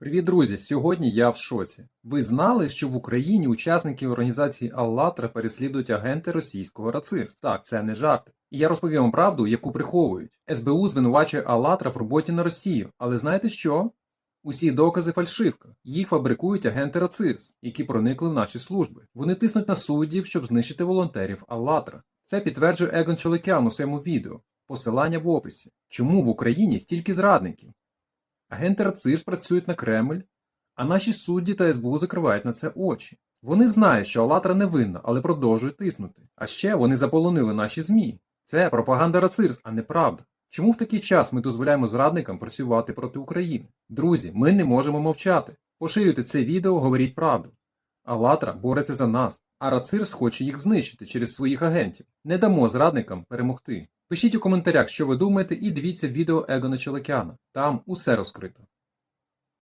Привіт, друзі! Сьогодні я в шоці. Ви знали, що в Україні учасників організації «АЛЛАТРА» переслідують агенти російського РАЦИР? Так, це не жарти. І я розповім вам правду, яку приховують. СБУ звинувачує «АЛЛАТРА» в роботі на Росію. Але знаєте що? Усі докази фальшивка. Їх фабрикують агенти РАЦИРС, які проникли в наші служби. Вони тиснуть на суддів, щоб знищити волонтерів «АЛЛАТРА». Це підтверджує Егон Чоликян у своєму відео. Посилання в описі. Чому в Україні стільки зрадників? Агенти РАЦИРС працюють на Кремль, а наші судді та СБУ закривають на це очі. Вони знають, що Алатра не винна, але продовжують тиснути. А ще вони заполонили наші ЗМІ. Це пропаганда РАЦИРС, а не правда. Чому в такий час ми дозволяємо зрадникам працювати проти України? Друзі, ми не можемо мовчати. Поширюйте це відео, говоріть правду. Алатра бореться за нас, а Рацирс хоче їх знищити через своїх агентів. Не дамо зрадникам перемогти. Пишіть у коментарях, що ви думаєте, і дивіться відео Егона Челокіана. Там усе розкрито.